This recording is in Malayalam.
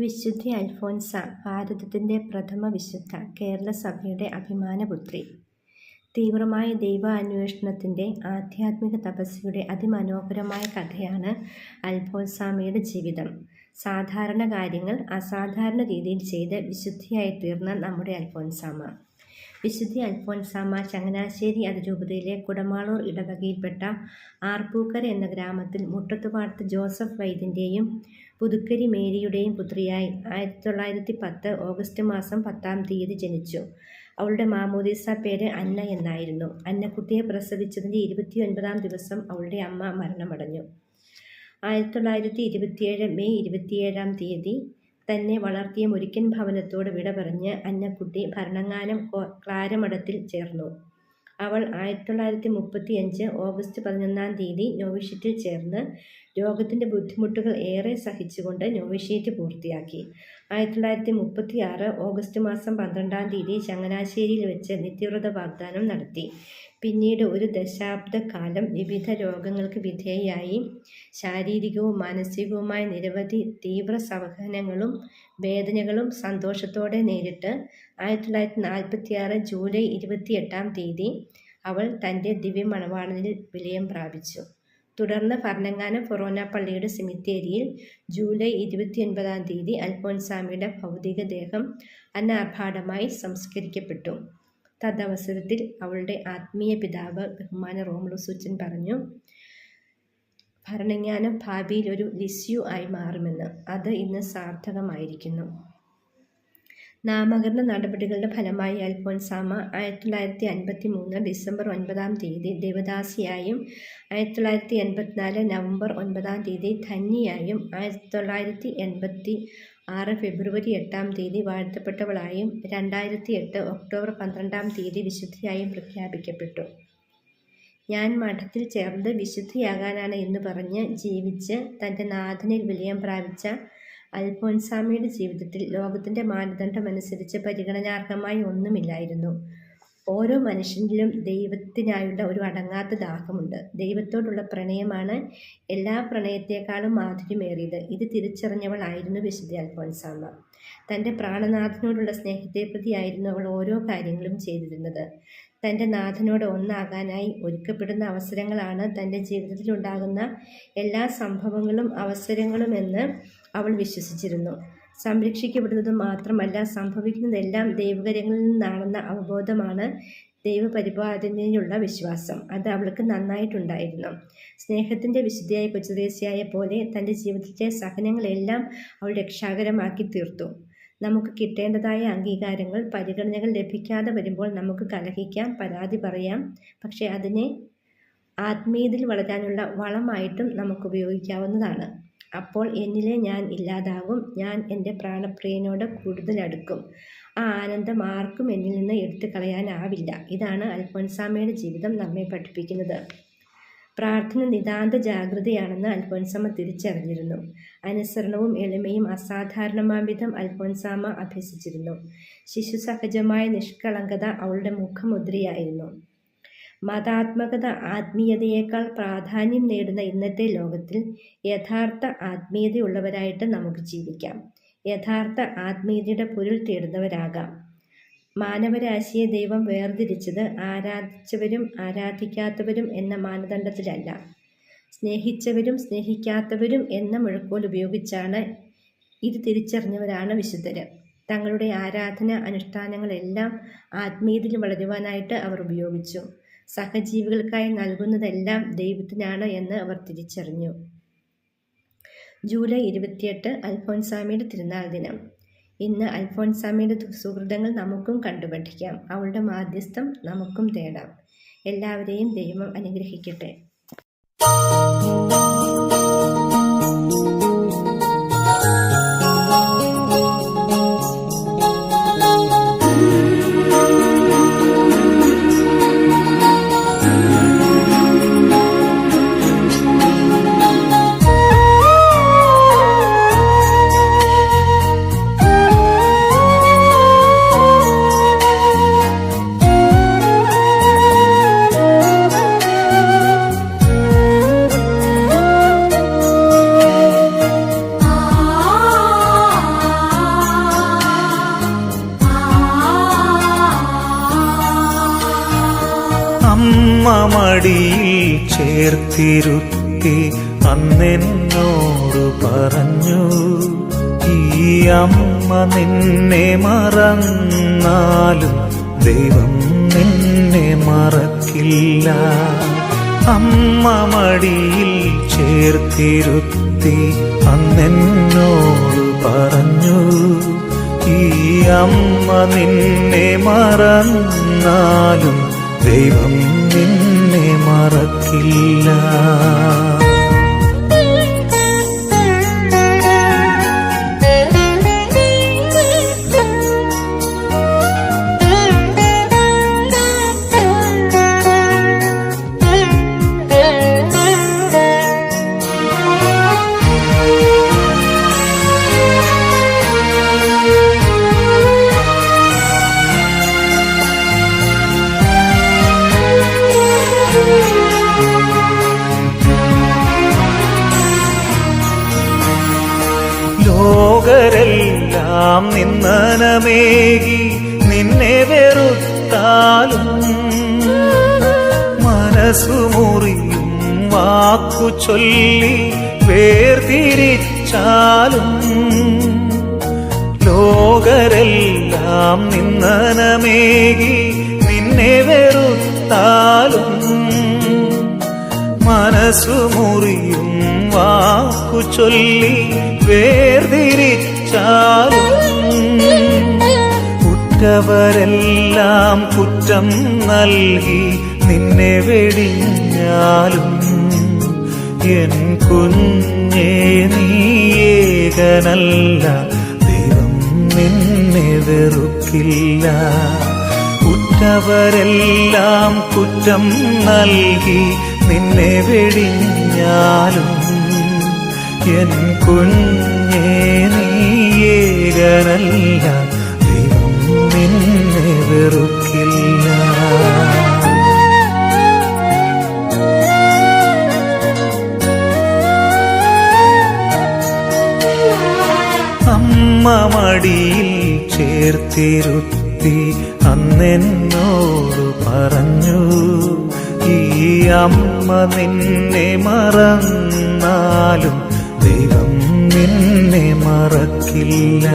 വിശുദ്ധി അൽഫോൻസ ഭാരതത്തിന്റെ പ്രഥമ വിശുദ്ധ കേരള സഭയുടെ അഭിമാനപുത്രി. തീവ്രമായ ദൈവ അന്വേഷണത്തിന്റെ ആധ്യാത്മിക തപസ്യയുടെ അതിമനോഹരമായ കഥയാണ് അൽഫോൻസാമയുടെ ജീവിതം. സാധാരണ കാര്യങ്ങൾ അസാധാരണ രീതിയിൽ ചെയ്ത് വിശുദ്ധിയായി തീർന്ന നമ്മുടെ അൽഫോൻസാമ്മ. വിശുദ്ധി അൽഫോൻസാമ്മ ചങ്ങനാശ്ശേരി അതിരൂപതയിലെ കുടമാളൂർ ഇടവകയിൽപ്പെട്ട ആർപ്പൂക്കര എന്ന ഗ്രാമത്തിൽ മുട്ടത്തുപാടത്ത് ജോസഫ് വൈദ്യന്റെയും പുതുക്കരി മേരിയുടെയും പുത്രിയായി ആയിരത്തി തൊള്ളായിരത്തി പത്ത് ഓഗസ്റ്റ് മാസം പത്താം തീയതി ജനിച്ചു. അവളുടെ മാമോദീസ പേര് അന്ന എന്നായിരുന്നു. അന്നക്കുട്ടിയെ പ്രസവിച്ചതിന്റെ ഇരുപത്തിയൊൻപതാം ദിവസം അവളുടെ അമ്മ മരണമടഞ്ഞു. ആയിരത്തി തൊള്ളായിരത്തി ഇരുപത്തിയേഴ് മെയ് ഇരുപത്തിയേഴാം തീയതി തന്നെ വളർത്തിയ മുരിക്കൻ ഭവനത്തോട് വിട പറഞ്ഞ് അന്നക്കുട്ടി ഭരണങ്ങാനം ക്ലാരമഠത്തിൽ ചേർന്നു. അവൾ ആയിരത്തി തൊള്ളായിരത്തി മുപ്പത്തി അഞ്ച് ഓഗസ്റ്റ് പതിനൊന്നാം തീയതി നോവിഷ്യറ്റിൽ ചേർന്ന് രോഗത്തിന്റെ ബുദ്ധിമുട്ടുകൾ ഏറെ സഹിച്ചുകൊണ്ട് നോവിഷ്യറ്റ് പൂർത്തിയാക്കി. ആയിരത്തിതൊള്ളായിരത്തി മുപ്പത്തിയാറ് ഓഗസ്റ്റ് മാസം പന്ത്രണ്ടാം തീയതി ചങ്ങനാശ്ശേരിയിൽ വെച്ച് നിത്യവ്രത വാഗ്ദാനം നടത്തി. പിന്നീട് ഒരു ദശാബ്ദക്കാലം വിവിധ രോഗങ്ങൾക്ക് വിധേയയായി ശാരീരികവും മാനസികവുമായ നിരവധി തീവ്ര സഹനങ്ങളും വേദനകളും സന്തോഷത്തോടെ നേരിട്ട് ആയിരത്തി തൊള്ളായിരത്തി നാൽപ്പത്തി ആറ് ജൂലൈ ഇരുപത്തിയെട്ടാം തീയതി അവൾ തന്റെ ദിവ്യമണവാളനിൽ വിലയം പ്രാപിച്ചു. തുടർന്ന് ഭരണങ്ങാനം ഫൊറോന പള്ളിയുടെ സെമിത്തേരിയിൽ ജൂലൈ ഇരുപത്തിയൊൻപതാം തീയതി അൽഫോൻസാമിയുടെ ഭൗതികദേഹം അനാർഭാടമായി സംസ്കരിക്കപ്പെട്ടു. തദവസരത്തിൽ അവളുടെ ആത്മീയ പിതാവ് ബഹുമാന റോമുളൂസച്ചൻ പറഞ്ഞു, ഭരണങ്ങാനം ഭാവിയിൽ ഒരു ലിസ്യു ആയി മാറുമെന്ന്. അത് ഇന്ന് സാർത്ഥകമായിരിക്കുന്നു. നാമകരണ നടപടികളുടെ ഫലമായി അൽഫോൻസാമ ആയിരത്തി തൊള്ളായിരത്തി അൻപത്തി മൂന്ന് ഡിസംബർ ഒൻപതാം തീയതി ദേവദാസിയായും ആയിരത്തി തൊള്ളായിരത്തി എൺപത്തിനാല് നവംബർ ഒൻപതാം തീയതി ധന്യയായും എൺപത്തി ആറ് ഫെബ്രുവരി എട്ടാം തീയതി വാഴ്ത്തപ്പെട്ടവളായും രണ്ടായിരത്തി എട്ട് ഒക്ടോബർ പന്ത്രണ്ടാം തീയതി വിശുദ്ധിയായും പ്രഖ്യാപിക്കപ്പെട്ടു. ഞാൻ മഠത്തിൽ ചേർന്ന് വിശുദ്ധിയാകാനാണ് എന്ന് പറഞ്ഞ് ജീവിച്ച് തന്റെ നാഥനിൽ വിലയം പ്രാപിച്ച അൽഫോൻസാമ്മയുടെ ജീവിതത്തിൽ ലോകത്തിന്റെ മാനദണ്ഡമനുസരിച്ച് പരിഗണനാർഹമായി ഒന്നുമില്ലായിരുന്നു. ഓരോ മനുഷ്യനിലും ദൈവത്തിനായുള്ള ഒരു അടങ്ങാത്ത ദാഹമുണ്ട്. ദൈവത്തോടുള്ള പ്രണയമാണ് എല്ലാ പ്രണയത്തെക്കാളും മാധുര്യമേറിയത്. ഇത് തിരിച്ചറിഞ്ഞവളായിരുന്നു വിശുദ്ധ അൽഫോൻസാമ്മ. തന്റെ പ്രാണനാഥനോടുള്ള സ്നേഹത്തെ പ്രതിയായിരുന്നു അവൾ ഓരോ കാര്യങ്ങളും ചെയ്തിരുന്നത്. തന്റെ നാഥനോട് ഒന്നാകാനായി ഒരുക്കപ്പെടുന്ന അവസരങ്ങളാണ് തന്റെ ജീവിതത്തിലുണ്ടാകുന്ന എല്ലാ സംഭവങ്ങളും അവസരങ്ങളുമെന്ന് അവൾ വിശ്വസിച്ചിരുന്നു. സംരക്ഷിക്കപ്പെടുന്നത് മാത്രമല്ല സംഭവിക്കുന്നതെല്ലാം ദൈവകരങ്ങളിൽ നിന്നാണെന്ന അവബോധമാണ് ദൈവപരിപാലനയിലുള്ള വിശ്വാസം. അത് അവൾക്ക് നന്നായിട്ടുണ്ടായിരുന്നു. സ്നേഹത്തിന്റെ വിശുദ്ധിയായ കൊച്ചുദേശിയായ പോലെ തന്റെ ജീവിതത്തിലെ സഹനങ്ങളെല്ലാം അവൾ രക്ഷാകരമാക്കിത്തീർത്തു. നമുക്ക് കിട്ടേണ്ടതായ അംഗീകാരങ്ങൾ, പരിഗണനകൾ ലഭിക്കാതെ വരുമ്പോൾ നമുക്ക് കലഹിക്കാം, പരാതി പറയാം. പക്ഷേ അതിനെ ആത്മീയതയിൽ വളരാനുള്ള വളമായിട്ടും നമുക്ക് ഉപയോഗിക്കാവുന്നതാണ് അപ്പോൾ എന്നിലെ ഞാൻ ഇല്ലാതാകും. ഞാൻ എന്റെ പ്രാണപ്രിയനോട് കൂടുതൽ അടുക്കും. ആ ആനന്ദം ആർക്കും എന്നിൽ നിന്ന് എടുത്തു കളയാനാവില്ല ഇതാണ് അൽഫോൻസാമയുടെ ജീവിതം നമ്മെ പഠിപ്പിക്കുന്നത്. പ്രാർത്ഥന നിതാന്ത ജാഗ്രതയാണെന്ന് അൽഫോൻസാമ തിരിച്ചറിഞ്ഞിരുന്നു. അനുസരണവും എളിമയും അസാധാരണമാംവിധം അൽഫോൻസാമ്മ അഭ്യസിച്ചിരുന്നു. ശിശുസഹജമായ നിഷ്കളങ്കത അവളുടെ മുഖമുദ്രയായിരുന്നു. മതാത്മകത ആത്മീയതയേക്കാൾ പ്രാധാന്യം നേടുന്ന ഇന്നത്തെ ലോകത്തിൽ യഥാർത്ഥ ആത്മീയതയുള്ളവരായിട്ട് നമുക്ക് ജീവിക്കാം. യഥാർത്ഥ ആത്മീയതയുടെ പൊരുൾ തേടുന്നവരാകാം. മാനവരാശിയെ ദൈവം വേർതിരിച്ചത് ആരാധിച്ചവരും ആരാധിക്കാത്തവരും എന്ന മാനദണ്ഡത്തിലല്ല, സ്നേഹിച്ചവരും സ്നേഹിക്കാത്തവരും എന്ന മുഴക്കോൽ ഉപയോഗിച്ചാണ്. ഇത് തിരിച്ചറിഞ്ഞവരാണ് വിശുദ്ധർ തങ്ങളുടെ ആരാധന അനുഷ്ഠാനങ്ങളെല്ലാം ആത്മീയതയിൽ വളരുവാനായിട്ട് അവർ ഉപയോഗിച്ചു. സഹജീവികൾക്കായി നൽകുന്നതെല്ലാം ദൈവത്തിനാണ് എന്ന് അവർ തിരിച്ചറിഞ്ഞു. ജൂലൈ ഇരുപത്തിയെട്ട് അൽഫോൻസാമിയുടെ തിരുനാൾ ദിനം. ഇന്ന് അൽഫോൻസാമ്മയുടെ സുഹൃതങ്ങൾ നമുക്കും കണ്ടുപഠിക്കാം. അവളുടെ മാധ്യസ്ഥം നമുക്കും തേടാം. എല്ലാവരെയും ദൈവം അനുഗ്രഹിക്കട്ടെ. ചേർത്തിരുത്തി അന്നെന്നോട് പറഞ്ഞു ഈ അമ്മ നിന്നെ മറന്നാലും ദൈവം നിന്നെ മറക്കില്ല. അമ്മ മടിയിൽ ചേർത്തിരുത്തി അന്നെന്നോട് പറഞ്ഞു ഈ അമ്മ നിന്നെ മറന്നാലും ദൈവം നിന്നെ മറക്കില്ല. നിന്നനമേകി നിന്നെ വെറുത്താലും മനസ്സു മുറിയും വാക്കു ചൊല്ലി വേർതിരിച്ചാലും ലോകരെല്ലാം നിന്നനമേകി നിന്നെ വെറുത്താലും മനസ്സു മുറിയും വാക്കു ചൊല്ലി വേർതിരിച്ചാലും കുറ്റവരെല്ലാം കുറ്റം നൽകി നിന്നെ വെടിഞ്ഞാലും എൻ കുഞ്ഞേ ഏകനല്ല ദൈവം നിന്നെ വെറുക്കില്ല. കുറ്റവരെല്ലാം കുറ്റം നൽകി നിന്നെ വെടിഞ്ഞാലും എൻ കുഞ്ഞേ നീ നിന്നെ വെറുക്കില്ല. അമ്മ മടിയിൽ ചേർത്തിരുത്തി അന്നെന്നോട് പറഞ്ഞു ഈ അമ്മ നിന്നെ മറന്നാലും ദൈവം നിന്നെ മറക്കില്ല.